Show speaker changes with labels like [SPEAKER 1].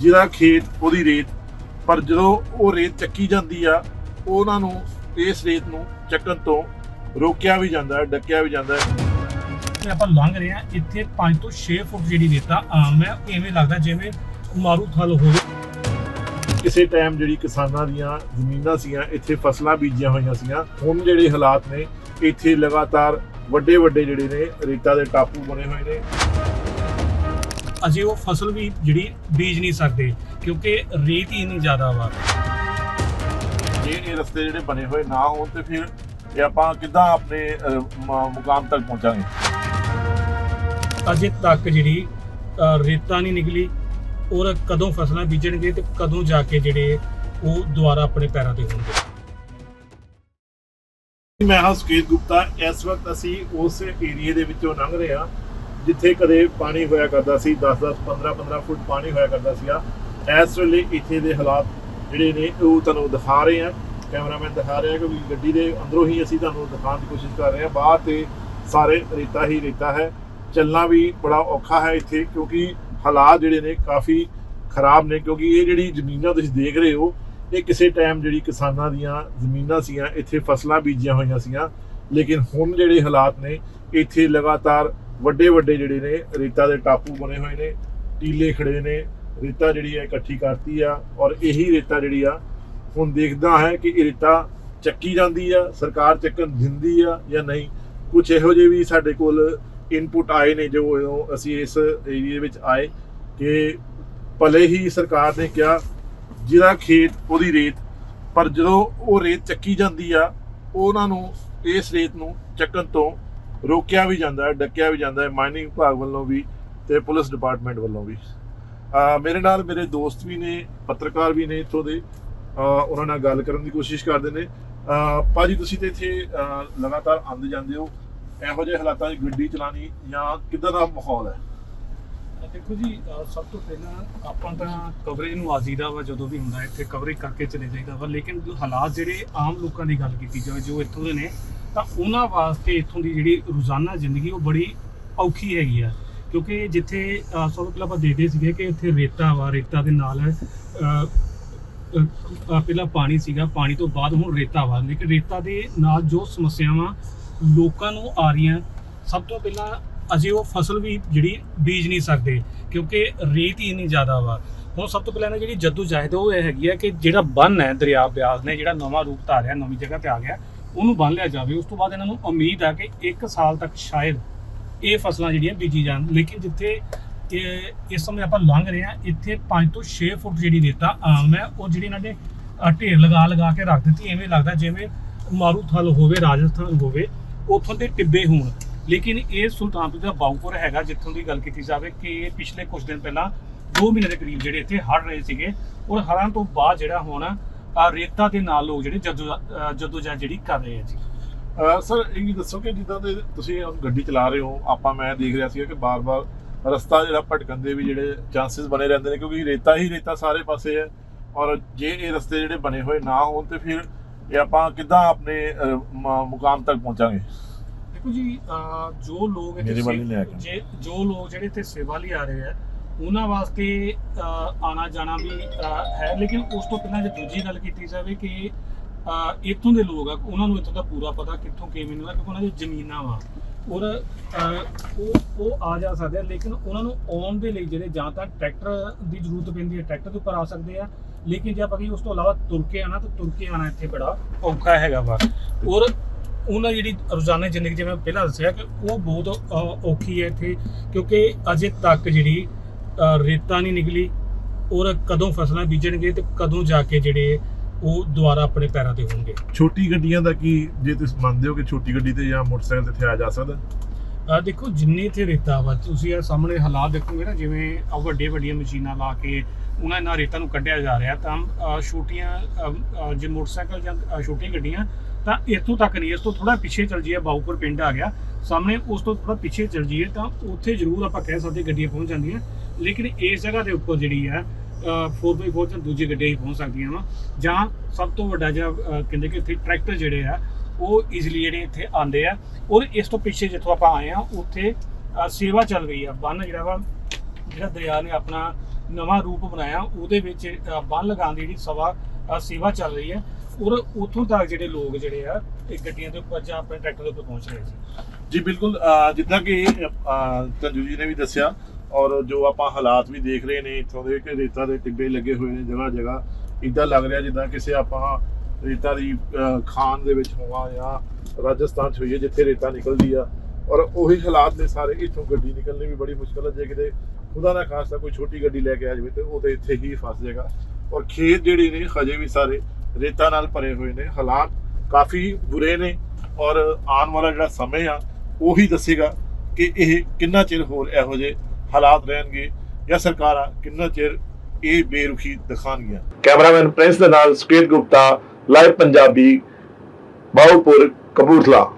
[SPEAKER 1] ਜਿਹਦਾ ਖੇਤ ਉਹਦੀ ਰੇਤ ਪਰ ਜਦੋਂ ਉਹ ਰੇਤ ਚੱਕੀ ਜਾਂਦੀ ਆ ਉਹਨਾਂ ਨੂੰ ਇਸ ਰੇਤ ਨੂੰ ਚੱਕਣ ਤੋਂ ਰੋਕਿਆ ਵੀ ਜਾਂਦਾ ਹੈ ਡੱਕਿਆ ਵੀ ਜਾਂਦਾ ਹੈ।
[SPEAKER 2] ਤੇ ਆਪਾਂ ਲੰਘ ਰਹੇ ਆ ਇੱਥੇ 5 ਤੋਂ 6 ਫੁੱਟ ਜਿਹੜੀ ਰੇਤਾ ਆਮ ਹੈ ਇਵੇਂ ਲੱਗਦਾ ਜਿਵੇਂ ਮਾਰੂ ਥਲ ਹੋਵੇ।
[SPEAKER 1] ਕਿਸੇ ਟਾਈਮ ਜਿਹੜੀ ਕਿਸਾਨਾਂ ਦੀਆਂ ਜ਼ਮੀਨਾਂ ਸੀਆਂ ਇੱਥੇ ਫਸਲਾਂ ਬੀਜੀਆਂ ਹੋਈਆਂ ਸੀਆਂ ਹੁਣ ਜਿਹੜੇ ਹਾਲਾਤ ਨੇ ਇੱਥੇ ਲਗਾਤਾਰ ਵੱਡੇ ਵੱਡੇ ਜਿਹੜੇ ਨੇ ਰੇਤਾ ਦੇ ਟਾਪੂ ਬਣੇ ਹੋਏ ਨੇ।
[SPEAKER 2] ਅਜੇ ਉਹ ਫਸਲ ਵੀ ਜਿਹੜੀ ਬੀਜ ਨਹੀਂ ਸਕਦੇ ਕਿਉਂਕਿ ਰੇਤ ਹੀ ਇੰਨੀ ਜ਼ਿਆਦਾ ਵਾ।
[SPEAKER 1] ਜੇ ਇਹ ਰਸਤੇ ਜਿਹੜੇ ਬਣੇ ਹੋਏ ਨਾ ਹੋਣ ਤੇ ਫਿਰ ਇਹ ਆਪਾਂ ਕਿੱਦਾਂ ਆਪਣੇ ਅਹ, ਮ- ਮੁਕਾਮ ਤੱਕ ਪਹੁੰਚਾਂਗੇ?
[SPEAKER 2] ਅਜੇ ਤੱਕ ਜਿਹੜੀ ਅ, ਰੇਤਾ ਨਹੀਂ ਨਿਕਲੀ ਔਰ ਕਦੋਂ ਫਸਲਾਂ ਬੀਜਣਗੇ ਤੇ ਕਦੋਂ ਜਾ ਕੇ ਜਿਹੜੇ ਉਹ ਦੁਬਾਰਾ ਆਪਣੇ ਪੈਰਾਂ ਤੇ ਹੋਣਗੇ।
[SPEAKER 1] ਮੈਂ ਹਾਂ ਸੁਕੇਤ ਗੁਪਤਾ ਇਸ ਵਕਤ ਅਸੀਂ ਉਸ ਏਰੀਏ ਦੇ ਵਿੱਚੋਂ ਲੰਘ ਰਹੇ ਹਾਂ। ਜਿੱਥੇ ਕਦੇ ਪਾਣੀ ਹੋਇਆ ਕਰਦਾ ਸੀ 10-10 15-15 ਫੁੱਟ ਪਾਣੀ ਹੋਇਆ ਕਰਦਾ ਸੀਗਾ। ਇਸ ਵੇਲੇ ਇੱਥੇ ਦੇ ਹਾਲਾਤ ਜਿਹੜੇ ਨੇ, ਉਹ ਤੁਹਾਨੂੰ ਦਿਖਾ ਰਹੇ ਹਾਂ। ਕੈਮਰਾਮੈਨ ਦਿਖਾ ਰਿਹਾ ਕਿ ਗੱਡੀ ਦੇ ਅੰਦਰੋਂ ਹੀ ਅਸੀਂ ਤੁਹਾਨੂੰ ਦਿਖਾਉਣ ਦੀ ਕੋਸ਼ਿਸ਼ ਕਰ ਰਹੇ ਹਾਂ। ਬਾਹਰ ਤੇ ਸਾਰੇ ਰੇਤਾ ਹੀ ਰੇਤਾ ਹੈ। ਚੱਲਣਾ ਵੀ ਬੜਾ ਔਖਾ ਹੈ ਇੱਥੇ, ਕਿਉਂਕਿ ਹਾਲਾਤ ਜਿਹੜੇ ਨੇ ਕਾਫੀ ਖਰਾਬ ਨੇ, ਕਿਉਂਕਿ ਇਹ ਜਿਹੜੀ ਜ਼ਮੀਨਾਂ ਤੁਸੀਂ ਦੇਖ ਰਹੇ ਹੋ, ਇਹ ਕਿਸੇ ਟਾਈਮ ਜਿਹੜੀ ਕਿਸਾਨਾਂ ਦੀਆਂ ਜ਼ਮੀਨਾਂ ਸੀਆਂ ਇੱਥੇ ਫਸਲਾਂ ਬੀਜੀਆਂ ਹੋਈਆਂ ਸੀਆਂ ਲੇਕਿਨ ਹੁਣ ਜਿਹੜੇ ਹਾਲਾਤ ਨੇ, ਇੱਥੇ ਲਗਾਤਾਰ ਵੱਡੇ ਵੱਡੇ ਜਿਹੜੇ ਨੇ, ਰੇਤਾ ਦੇ ਟਾਪੂ ਬਣੇ ਹੋਏ ਨੇ, ਟੀਲੇ ਖੜੇ ਨੇ, ਰੇਤਾ ਜਿਹੜੀ ਹੈ ਇਕੱਠੀ ਕਰਤੀ ਆ ਔਰ ਇਹੀ ਰੇਤਾ ਜਿਹੜੀ ਆ, ਹੁਣ ਦੇਖਦਾ ਹੈ ਕਿ ਇਹ ਰੇਤਾ ਚੱਕੀ ਜਾਂਦੀ ਆ, ਸਰਕਾਰ ਚੱਕਣ ਦਿੰਦੀ ਆ ਜਾਂ ਨਹੀਂ। ਕੁਝ ਇਹੋ ਜਿਹੇ ਵੀ ਸਾਡੇ ਕੋਲ ਇਨਪੁਟ ਆਏ ਨੇ ਜੋ ਜੋ ਅਸੀਂ ਇਸ ਏਰੀਏ ਵਿੱਚ ਆਏ ਕਿ ਭਲੇ ਹੀ ਸਰਕਾਰ ਨੇ ਕਿਹਾ ਜਿਹਦਾ ਖੇਤ ਉਹਦੀ ਰੇਤ, ਪਰ ਜਦੋਂ ਉਹ ਰੇਤ ਚੱਕੀ ਜਾਂਦੀ ਆ, ਉਹਨਾਂ ਨੂੰ ਇਸ ਰੇਤ ਨੂੰ ਚੱਕਣ ਤੋਂ ਰੋਕਿਆ ਵੀ ਜਾਂਦਾ ਹੈ, ਡੱਕਿਆ ਵੀ ਜਾਂਦਾ ਹੈ ਮਾਈਨਿੰਗ ਵਿਭਾਗ ਵੱਲੋਂ ਵੀ ਤੇ ਪੁਲਿਸ ਡਿਪਾਰਟਮੈਂਟ ਵੱਲੋਂ ਵੀ। ਮੇਰੇ ਨਾਲ ਮੇਰੇ ਦੋਸਤ ਵੀ ਨੇ, ਪੱਤਰਕਾਰ ਵੀ ਨੇ ਇੱਥੋਂ ਦੇ। ਉਹਨਾਂ ਨਾਲ ਗੱਲ ਕਰਨ ਦੀ ਕੋਸ਼ਿਸ਼ ਕਰਦੇ ਨੇ। ਅਹ ਭਾਜੀ, ਤੁਸੀਂ ਤੇ ਇੱਥੇ ਲਗਾਤਾਰ ਆਉਂਦੇ ਜਾਂਦੇ ਹੋ। ਇਹੋ ਜਿਹੇ ਹਾਲਾਤਾਂ 'ਚ ਗੱਡੀ ਚਲਾਣੀ ਜਾਂ ਕਿੱਦਾਂ ਦਾ ਮਾਹੌਲ ਹੈ?
[SPEAKER 2] ਦੇਖੋ ਜੀ ਸਭ ਤੋਂ ਪਹਿਲਾਂ ਆਪਾਂ ਤਾਂ ਕਵਰੇਜ ਨੂੰ ਆਜ਼ੀਦਾ ਵਾ ਜਦੋਂ ਵੀ ਹੁੰਦਾ ਇੱਥੇ ਕਵਰੇਜ ਕਰਕੇ ਚਲੇ ਜਾਈਦਾ ਵਾ। ਲੇਕਿਨ ਹਾਲਾਤ ਜਿਹੜੇ ਆਮ ਲੋਕਾਂ ਦੀ ਗੱਲ ਕੀਤੀ ਜਾਵੇ, ਜੋ ਇੱਥੋਂ ਦੇ ਨੇ ਤਾਂ ਉਹਨਾਂ ਵਾਸਤੇ ਇੱਥੋਂ ਦੀ ਜਿਹੜੀ ਰੋਜ਼ਾਨਾ ਜ਼ਿੰਦਗੀ, ਉਹ ਬੜੀ ਔਖੀ ਹੈਗੀ ਆ। ਕਿਉਂਕਿ ਜਿੱਥੇ ਸਭ ਤੋਂ ਪਹਿਲਾਂ ਆਪਾਂ ਦੇਖਦੇ ਸੀਗੇ ਕਿ ਇੱਥੇ ਰੇਤਾ ਵਾ, ਰੇਤਾ ਦੇ ਨਾਲ ਪਹਿਲਾਂ ਪਾਣੀ ਸੀਗਾ, ਪਾਣੀ ਤੋਂ ਬਾਅਦ ਹੁਣ ਰੇਤਾ ਵਾ। ਲੇਕਿਨ ਰੇਤਾ ਦੇ ਨਾਲ ਜੋ ਸਮੱਸਿਆਵਾਂ ਲੋਕਾਂ ਨੂੰ ਆ ਰਹੀਆਂ, ਸਭ ਤੋਂ ਪਹਿਲਾਂ ਅਜੇ ਉਹ ਫਸਲ ਵੀ ਜਿਹੜੀ ਬੀਜ ਨਹੀਂ ਸਕਦੇ, ਕਿਉਂਕਿ ਰੇਤ ਹੀ ਇੰਨੀ ਜ਼ਿਆਦਾ ਵਾ। ਹੁਣ ਸਭ ਤੋਂ ਪਹਿਲਾਂ ਇਹਨਾਂ ਜਿਹੜੀ ਜੱਦੂ ਜਾਇਦ ਉਹ ਇਹ ਹੈਗੀ ਹੈ ਕਿ ਜਿਹੜਾ ਬੰਨ ਹੈ ਦਰਿਆ ਬਿਆਸ ਨੇ ਜਿਹੜਾ ਨਵਾਂ ਰੂਪ ਧਾਰਿਆ, ਨਵੀਂ ਜਗ੍ਹਾ ਤੇ ਆ ਗਿਆ ਉਹਨੂੰ ਬੰਨ ਲਿਆ ਜਾਵੇ, ਉਸ ਤੋਂ ਬਾਅਦ ਇਹਨਾਂ ਨੂੰ ਉਮੀਦ ਆ ਕਿ 1 ਸਾਲ ਤੱਕ ਸ਼ਾਇਦ ਇਹ ਫਸਲਾਂ ਜਿਹੜੀਆਂ ਬੀਜੀ ਜਾਣ। ਲੇਕਿਨ ਜਿੱਥੇ ਇਹ, ਇਸ ਸਮੇਂ ਆਪਾਂ ਲੰਘ ਰਹੇ ਹਾਂ, ਇੱਥੇ 5 ਤੋਂ 6 ਫੁੱਟ ਜਿਹੜੀ ਰੇਤਾ ਆਮ ਹੈ, ਉਹ ਜਿਹੜੀ ਇਹਨਾਂ ਨੇ ਢੇਰ ਲਗਾ ਲਗਾ ਕੇ ਰੱਖ ਦਿੱਤੀ। ਐਵੇਂ ਲੱਗਦਾ ਜਿਵੇਂ ਮਾਰੂਥਲ ਹੋਵੇ, ਰਾਜਸਥਾਨ ਹੋਵੇ, ਉੱਥੋਂ ਦੇ ਟਿੱਬੇ ਹੋਣ। ਲੇਕਿਨ ਇਹ ਸੁਲਤਾਨਪੁਰ ਦਾ ਬਾਉਪੁਰ ਹੈਗਾ, ਜਿੱਥੋਂ ਦੀ ਗੱਲ ਕੀਤੀ ਜਾਵੇ ਕਿ ਪਿਛਲੇ ਕੁਝ ਦਿਨ ਪਹਿਲਾਂ 2 ਮਹੀਨੇ ਦੇ ਕਰੀਬ ਜਿਹੜੇ ਇੱਥੇ ਹੜ ਰਹੇ ਸੀਗੇ, ਔਰ ਹੜ੍ਹਾਂ ਤੋਂ ਬਾਅਦ ਜਿਹੜਾ ਹੁਣ ਰੇਤਾ ਦੇ ਨਾਲ ਲੋਕ ਜਿਹੜੇ ਜੱਦੋ ਜੱਦੋਜਹਿਦ ਜਿਹੜੀ ਕਰ ਰਹੇ ਆ ਜੀ
[SPEAKER 1] ਸਰ ਇਹ ਵੀ ਦੱਸੋ ਕਿ ਜਿੱਦਾਂ ਦੇ ਤੁਸੀਂ ਗੱਡੀ ਚਲਾ ਰਹੇ ਹੋ ਆਪਾਂ ਮੈਂ ਦੇਖ ਰਿਹਾ ਸੀ ਕਿ ਬਾਰ-ਬਾਰ ਰਸਤਾ ਜਿਹੜਾ ਭਟਕਣ ਦੇ ਵੀ ਜਿਹੜੇ ਚਾਂਸਸ ਬਣੇ ਰਹਿੰਦੇ ਨੇ ਕਿਉਂਕਿ ਰੇਤਾ ਹੀ ਰੇਤਾ ਸਾਰੇ ਪਾਸੇ ਹੈ ਔਰ ਜੇ ਇਹ ਰਸਤੇ ਜਿਹੜੇ ਬਣੇ ਹੋਏ ਨਾ ਹੋਣ ਤੇ ਫਿਰ ਇਹ ਆਪਾਂ ਕਿੱਦਾਂ ਆਪਣੇ ਮੁਕਾਮ ਤੱਕ ਪਹੁੰਚਾਂਗੇ
[SPEAKER 2] ਦੇਖੋ ਜੀ ਜੋ ਲੋਕ ਇੱਥੇ। ਜੇ ਜੋ ਲੋਕ ਜਿਹੜੇ ਇੱਥੇ ਸੇਵਾ ਲਈ ਆ ਰਹੇ ਆ ਉਹਨਾਂ ਵਾਸਤੇ ਅਹ, ਆਣਾ ਜਾਣਾ ਵੀ ਹੈ ਲੇਕਿਨ ਉਸ ਤੋਂ ਪਹਿਲਾਂ ਜੇ ਦੂਜੀ ਗੱਲ ਕੀਤੀ ਜਾਵੇ ਕਿ ਇੱਥੋਂ ਦੇ ਲੋਕ ਆ ਉਹਨਾਂ ਨੂੰ ਇੱਥੋਂ ਦਾ ਪੂਰਾ ਪਤਾ ਕਿੱਥੋਂ ਕਿਵੇਂ ਨੂੰ ਕਿਉਂਕਿ ਉਹਨਾਂ ਦੀ ਜ਼ਮੀਨਾਂ ਵਾ। ਔਰ ਉਹ ਉਹ ਆ ਜਾ ਸਕਦੇ ਆ ਲੇਕਿਨ ਉਹਨਾਂ ਨੂੰ ਆਉਣ ਦੇ ਲਈ ਜਿਹੜੇ ਜਾਂ ਤਾਂ ਟਰੈਕਟਰ ਦੀ ਜ਼ਰੂਰਤ ਪੈਂਦੀ ਹੈ ਟਰੈਕਟਰ ਦੇ ਉੱਪਰ ਆ ਸਕਦੇ ਆ ਲੇਕਿਨ ਜੇ ਆਪਾਂ ਕਹੀਏ ਉਸ ਤੋਂ ਇਲਾਵਾ ਤੁਰ ਕੇ ਆਣਾ ਤਾਂ ਤੁਰ ਕੇ ਆਣਾ ਇੱਥੇ ਬੜਾ ਔਖਾ ਹੈਗਾ ਵਾ। ਔਰ ਉਹਨਾਂ ਜਿਹੜੀ ਰੋਜ਼ਾਨਾ ਜ਼ਿੰਦਗੀ ਜਿਵੇਂ ਮੈਂ ਪਹਿਲਾਂ ਦੱਸਿਆ ਕਿ ਉਹ ਬਹੁਤ ਔਖੀ ਹੈ ਇੱਥੇ ਕਿਉਂਕਿ ਅਜੇ ਤੱਕ ਜਿਹੜੀ ਰੇਤਾ ਨਹੀਂ ਨਿਕਲੀ ਔਰ ਕਦੋਂ ਫਸਲਾਂ ਬੀਜਣਗੇ ਤੇ ਕਦੋਂ ਜਾ ਕੇ ਜਿਹੜੇ ਉਹ ਦੁਬਾਰਾ ਆਪਣੇ ਪੈਰਾਂ ਤੇ ਹੋਣਗੇ।
[SPEAKER 1] ਛੋਟੀ ਗੱਡੀਆਂ ਦਾ ਕੀ ਜੇ ਤੁਸੀਂ ਮੰਨਦੇ ਹੋ ਕਿ ਛੋਟੀ ਗੱਡੀ ਤੇ ਜਾਂ ਮੋਟਰਸਾਈਕਲ ਤੇ ਇੱਥੇ ਆ ਜਾ ਸਕਦਾ?
[SPEAKER 2] ਅ, ਦੇਖੋ ਜਿੰਨੀ ਇੱਥੇ ਰੇਤਾ ਵਾ ਤੁਸੀਂ ਇਹ ਸਾਹਮਣੇ ਹਾਲਾਤ ਦੇਖੋਗੇ ਨਾ ਜਿਵੇਂ ਆ ਵੱਡੇ ਵੱਡੀਆਂ ਮਸ਼ੀਨਾਂ ਲਾ ਕੇ ਉਹਨਾਂ ਨਾਲ ਰੇਤਾ ਨੂੰ ਕੱਢਿਆ ਜਾ ਰਿਹਾ ਤਾਂ ਛੋਟੀਆਂ ਜੇ ਮੋਟਰਸਾਈਕਲ ਜਾਂ ਛੋਟੀਆਂ ਗੱਡੀਆਂ ਤਾਂ ਇੱਥੋਂ ਤੱਕ ਨਹੀਂ ਇਸ ਤੋਂ ਥੋੜਾ ਪਿੱਛੇ ਚਲ ਜਾਈਏ ਬਾਉਪੁਰ ਪਿੰਡ ਆ ਗਿਆ ਸਾਹਮਣੇ ਉਸ ਤੋਂ ਥੋੜਾ ਪਿੱਛੇ ਚਲ ਜਾਈਏ ਤਾਂ ਉੱਥੇ ਜ਼ਰੂਰ ਆਪਾਂ ਕਹਿ ਸਕਦੇ ਗੱਡੀਆਂ ਪਹੁੰਚ ਜਾਂਦੀਆਂ। ਲੇਕਿਨ ਇਸ ਜਗ੍ਹਾ ਦੇ ਉੱਪਰ ਜਿਹੜੀ ਹੈ 4x4 ਜਾਂ ਦੂਜੀ ਗੱਡੀਆਂ ਹੀ ਪਹੁੰਚ ਸਕਦੀਆਂ ਵਾ। ਜਾਂ ਸਭ ਤੋਂ ਵੱਡਾ ਜਿਹੜਾ ਕਹਿੰਦੇ ਕਿ ਇੱਥੇ ਟਰੈਕਟਰ ਜਿਹੜੇ ਆ, ਉਹ ਈਜ਼ੀਲੀ ਜਿਹੜੇ ਇੱਥੇ ਆਉਂਦੇ ਆ। ਔਰ ਇਸ ਤੋਂ ਪਿੱਛੇ ਜਿੱਥੋਂ ਆਪਾਂ ਆਏ ਆ ਉੱਥੇ ਸੇਵਾ ਚੱਲ ਰਹੀ ਆ। ਬੰਨ ਜਿਹੜਾ ਵਾ, ਜਿਹੜਾ ਦਰਿਆ ਨੇ ਆਪਣਾ ਨਵਾਂ ਰੂਪ ਬਣਾਇਆ, ਉਹਦੇ ਵਿੱਚ ਬੰਨ ਲਗਾਉਣ ਦੀ ਜਿਹੜੀ ਸਵਾ ਸੇਵਾ ਚੱਲ ਰਹੀ ਹੈ ਔਰ ਉੱਥੋਂ ਤੱਕ ਜਿਹੜੇ ਲੋਕ ਜਿਹੜੇ ਆ, ਇਹ ਗੱਡੀਆਂ ਦੇ ਉੱਪਰ ਜਾਂ ਆਪਣੇ ਟਰੈਕਟਰ ਦੇ ਉੱਪਰ ਪਹੁੰਚ ਰਹੇ ਸੀ।
[SPEAKER 1] ਜੀ, ਬਿਲਕੁਲ ਜਿੱਦਾਂ ਕਿ ਤੰਜੂ ਜੀ ਨੇ ਵੀ ਦੱਸਿਆ ਔਰ ਜੋ ਆਪਾਂ ਹਾਲਾਤ ਵੀ ਦੇਖ ਰਹੇ ਨੇ, ਇੱਥੋਂ ਦੇ ਕਿ ਰੇਤਾ ਦੇ ਟਿੱਬੇ ਲੱਗੇ ਹੋਏ ਨੇ ਜਗ੍ਹਾ ਜਗ੍ਹਾ ਇਦਾਂ ਲੱਗ ਰਿਹਾ ਜਿੱਦਾਂ ਕਿਸੇ ਆਪਾਂ ਰੇਤਾ ਦੀ ਖਾਨ ਦੇ ਵਿੱਚ ਹੋਵਾਂ ਜਾਂ ਰਾਜਸਥਾਨ 'ਚ ਹੋਈਏ ਜਿੱਥੇ ਰੇਤਾ ਨਿਕਲਦੀ ਆ। ਔਰ ਉਹੀ ਹਾਲਾਤ ਨੇ ਸਾਰੇ, ਇੱਥੋਂ ਗੱਡੀ ਨਿਕਲਣੀ ਵੀ ਬੜੀ ਮੁਸ਼ਕਲ ਹੈ ਜੇ ਕਿਤੇ ਖੁਦਾ ਨਾ ਖਾਸਤਾ ਕੋਈ ਛੋਟੀ ਗੱਡੀ ਲੈ ਕੇ ਆ ਜਾਵੇ ਤੇ ਉਹ ਤੇ ਇੱਥੇ ਹੀ ਫਸ ਜਾਏਗਾ। ਔਰ ਖੇਤ ਜਿਹੜੇ ਨੇ, ਹਜੇ ਵੀ ਸਾਰੇ ਰੇਤਾ ਨਾਲ ਭਰੇ ਹੋਏ ਨੇ, ਹਾਲਾਤ ਕਾਫੀ ਬੁਰੇ ਨੇ। ਔਰ ਆਉਣ ਵਾਲਾ ਜਿਹੜਾ ਸਮੇਂ ਆ, ਉਹੀ ਦੱਸੇਗਾ ਕਿ ਇਹ ਕਿੰਨਾ ਚਿਰ ਹੋਰ ਇਹੋ ਜਿਹੇ ਹਾਲਾਤ ਰਹਿਣਗੇ ਜਾਂ ਸਰਕਾਰਾਂ ਕਿੰਨਾ ਚਿਰ ਇਹ ਬੇਰੁਖੀ ਦਿਖਾਣਗੀਆਂ ਕੈਮਰਾਮੈਨ ਪ੍ਰਿੰਸ ਦੇ ਨਾਲ ਸੁਕੇਤ ਗੁਪਤਾ, ਲਾਈਵ ਪੰਜਾਬੀ ਬਾਉਪੁਰ ਕਪੂਰਥਲਾ।